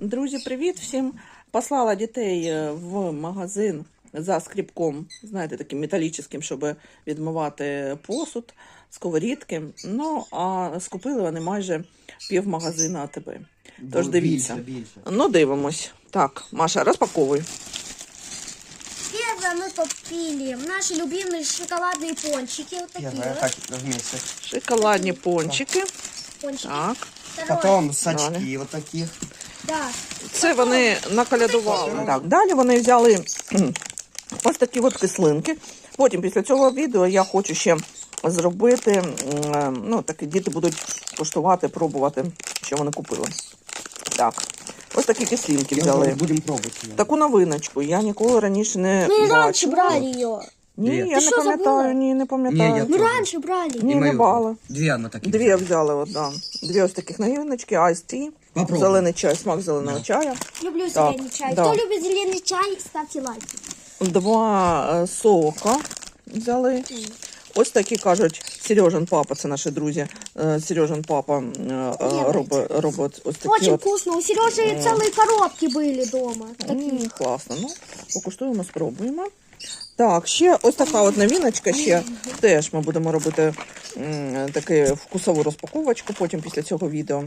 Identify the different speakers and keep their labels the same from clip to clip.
Speaker 1: Друзі, привіт всім! Послала дітей е, в магазин за скрібком, знаєте, таким металічним, щоб відмивати посуд, сковорідки. Ну, а скупили вони майже пів магазина АТБ. Тож
Speaker 2: Бу-
Speaker 1: дивіться.
Speaker 2: Більше, більше.
Speaker 1: Ну, дивимось. Так, Маша, розпаковуй.
Speaker 3: Первое мы купили наши любимые шоколадные пончики. Вот такие
Speaker 2: Первое,
Speaker 3: вот
Speaker 2: так, вместе.
Speaker 1: Шоколадні пончики.
Speaker 3: пончики.
Speaker 1: Так.
Speaker 3: Второе,
Speaker 2: Потом сачки вот таких.
Speaker 1: Це вони наколядували. Так, далі вони взяли ось такі от кислинки. Потім після цього відео я хочу ще зробити. е, Ну, такі діти будуть коштувати, пробувати, що вони купили. Так, ось такі кислинки взяли.
Speaker 2: Будем пробовать. её.
Speaker 1: Таку новиночку. Я ніколи раніше не
Speaker 3: мы раньше
Speaker 1: бачила.
Speaker 3: брали ее.
Speaker 1: Ні,
Speaker 2: Дві.
Speaker 1: я
Speaker 3: Ти
Speaker 1: не
Speaker 3: що,
Speaker 1: пам'ятаю,
Speaker 3: забула?
Speaker 1: ні, не пам'ятаю.
Speaker 2: Ні, я
Speaker 3: Мы
Speaker 2: тоже.
Speaker 3: раньше брали.
Speaker 1: Ні,
Speaker 2: И
Speaker 1: не
Speaker 2: мою.
Speaker 1: бала.
Speaker 2: Две она такие.
Speaker 1: Дві взяли, от, да. Дві ось таких новиночки, Ice Tea,
Speaker 2: Попробуй.
Speaker 1: зелений чай, смак зеленого чаю.
Speaker 3: Люблю
Speaker 1: Так,
Speaker 3: зеленый чай.
Speaker 1: да.
Speaker 3: Кто любит зеленый чай, ставьте лайки.
Speaker 1: Два е, сока взяли. Ось такі кажуть, Сережин папа, це наші друзі. Е, Сережин папа е, е, робить, робить ось такі
Speaker 3: Очень
Speaker 1: от.
Speaker 3: вкусно. У Сережи целые коробки были дома.
Speaker 1: М,
Speaker 3: Такие.
Speaker 1: класно. Ну, покуштуємо, спробуємо. Так, ще ось така от новиночка. Ще теж ми будемо робити таку вкусову розпаковочку потім після цього відео.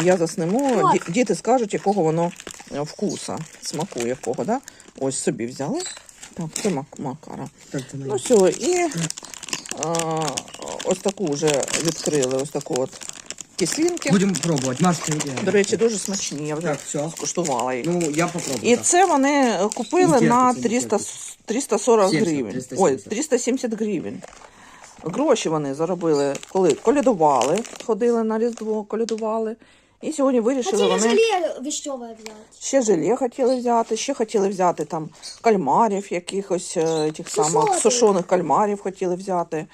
Speaker 1: І я засниму. Ді- Діти скажуть, якого воно е, вкуса, смаку якого. Да? Ось собі взяли. Так, це мак- макара.
Speaker 2: Так,
Speaker 1: Ну все, і а, ось таку вже відкрили, ось таку от кислинки.
Speaker 2: Будем пробовать. Маш, ты
Speaker 1: До речі, дуже смачні. Я вже
Speaker 2: Так, все.
Speaker 1: скуштувала їх.
Speaker 2: Ну, я попробую.
Speaker 1: І
Speaker 2: так.
Speaker 1: це вони купили на
Speaker 2: терпиться,
Speaker 1: 300,
Speaker 2: терпиться.
Speaker 1: 340
Speaker 2: 70,
Speaker 1: гривень.
Speaker 2: 370.
Speaker 1: Ой, 370 гривень. Гроші вони заробили, коли колядували, ходили на Різдво, колядували. І сьогодні вирішили
Speaker 3: Хотели
Speaker 1: вони
Speaker 3: желе вишневое взять.
Speaker 1: ще желе хотіли взяти, ще хотіли взяти там кальмарів, якихось е, тих самих
Speaker 3: Сушених.
Speaker 1: сушених кальмарів хотіли взяти.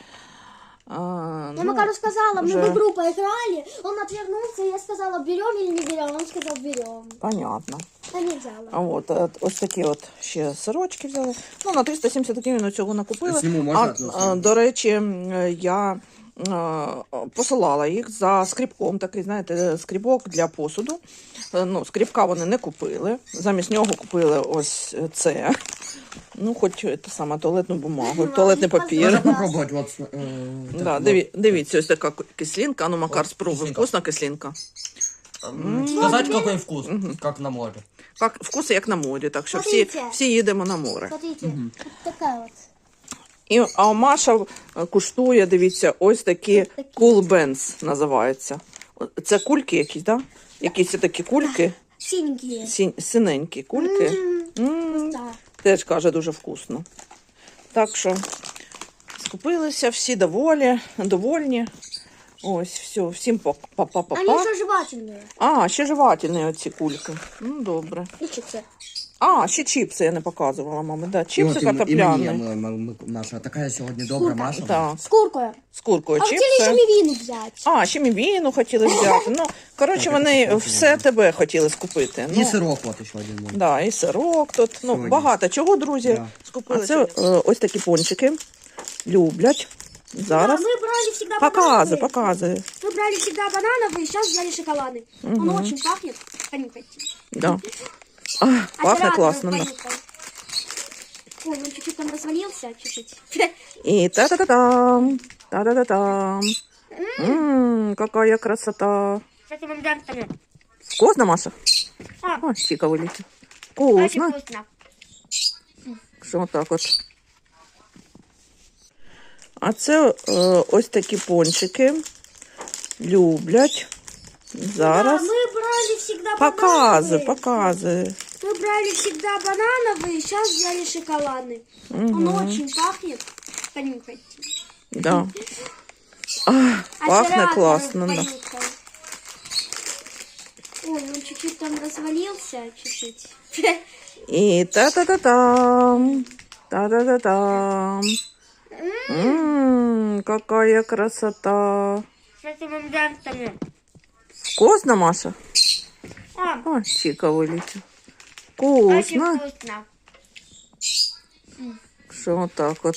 Speaker 1: А,
Speaker 3: Я
Speaker 1: ну,
Speaker 3: Макару сказала, мы в игру поиграли, он отвернулся, я сказала, берем или не берем, он сказал, берем.
Speaker 1: Понятно.
Speaker 3: А не взяла.
Speaker 1: А от, е, ось такі от ще сорочки взяли. Ну, на 370 гривень цього накупили.
Speaker 2: Зніму, можна
Speaker 1: а, а, до речі, я посилала їх за скрібком, такий, знаєте, скрібок для посуду. Е, Ну, скрібка вони не купили. Замість нього купили ось це. Ну, хоч те саме туалетну бумагу,
Speaker 3: Ну,
Speaker 1: туалетний папір.
Speaker 2: Так,
Speaker 1: Да, диві, дивіться, ось така кислинка. А ну, Макар,
Speaker 2: От,
Speaker 1: спробуй.
Speaker 2: кислинка.
Speaker 1: Вкусна кислинка.
Speaker 4: М, Сказать, какой вкус, как на море.
Speaker 1: Вкус як на морі, так що всі,
Speaker 3: Смотрите.
Speaker 1: всі їдемо на море.
Speaker 3: Смотрите, вот такая вот.
Speaker 1: І а Маша е, куштує, дивіться, ось такі кулбенс cool називаються. Це кульки якісь, так? Да? Якісь такі кульки,
Speaker 3: Сінькі.
Speaker 1: Сін, синенькі кульки.
Speaker 3: М,
Speaker 1: М,
Speaker 3: Да.
Speaker 1: Теж каже дуже вкусно. Так що скупилися, всі доволі, довольні. Ось, все, всім па па па па
Speaker 3: Они еще жевательные.
Speaker 1: А, ще жевательні оці кульки. Ну, добре.
Speaker 3: И чипсы.
Speaker 1: А, ще чіпси я не показувала, мами. Да,
Speaker 2: И
Speaker 1: чіпси
Speaker 2: вот и мы- и
Speaker 1: картопляні.
Speaker 2: мне, мы- мы- мы- Маша, такая сегодня добрая, Маша.
Speaker 1: Так,
Speaker 3: С куркой.
Speaker 1: з куркою
Speaker 3: А хотели
Speaker 1: чіпси.
Speaker 3: еще мивину взять.
Speaker 1: А, ще мівіну хотіли взяти. Ну, коротше, вони все тебе хотіли скупити.
Speaker 2: И
Speaker 1: Ну,
Speaker 2: сырок вот еще один. был.
Speaker 1: да, і сирок тут. Ну,
Speaker 2: Сьогодні.
Speaker 1: багато чого, друзі,
Speaker 2: Да.
Speaker 1: скупили. А це е, ось такі пончики. Люблять. Зараз.
Speaker 3: Да, мы брали всегда
Speaker 1: Показуй,
Speaker 3: банановые. Мы брали всегда банановые, сейчас взяли шоколадный. Он очень пахнет. Понюхайте.
Speaker 1: Да. А, пахне
Speaker 3: Оператор
Speaker 1: класно. да.
Speaker 3: понюхал. Ой, он чуть-чуть там развалился, чуть-чуть.
Speaker 1: І та-та-та-там. Та-та-та-там. Ммм, какая красота.
Speaker 3: Кстати, вам дам там.
Speaker 1: Вкусно, Маша?
Speaker 3: А,
Speaker 1: О, Чика вилетить.
Speaker 3: очень
Speaker 1: Вкусно.
Speaker 3: вкусно.
Speaker 1: Що так от. А це е, ось такі пончики. Люблять. Зараз.
Speaker 3: Да, мы брали всегда
Speaker 1: Показуй,
Speaker 3: банановые.
Speaker 1: показуй.
Speaker 3: Мы брали всегда банановые, сейчас взяли шоколадный. Он очень пахнет. Понюхайте.
Speaker 1: Да. А, пахне
Speaker 3: Оператор
Speaker 1: класно. Да.
Speaker 3: Ой, он чуть-чуть там развалился, чуть-чуть.
Speaker 1: І та-та-та-там. Та-та-та-там. Какая красота.
Speaker 3: Сейчас я вам дам.
Speaker 1: Вкусно, Маша?
Speaker 3: А,
Speaker 1: О, Чика вилетів.
Speaker 3: очень
Speaker 1: Вкусно.
Speaker 3: Все
Speaker 1: вот так от.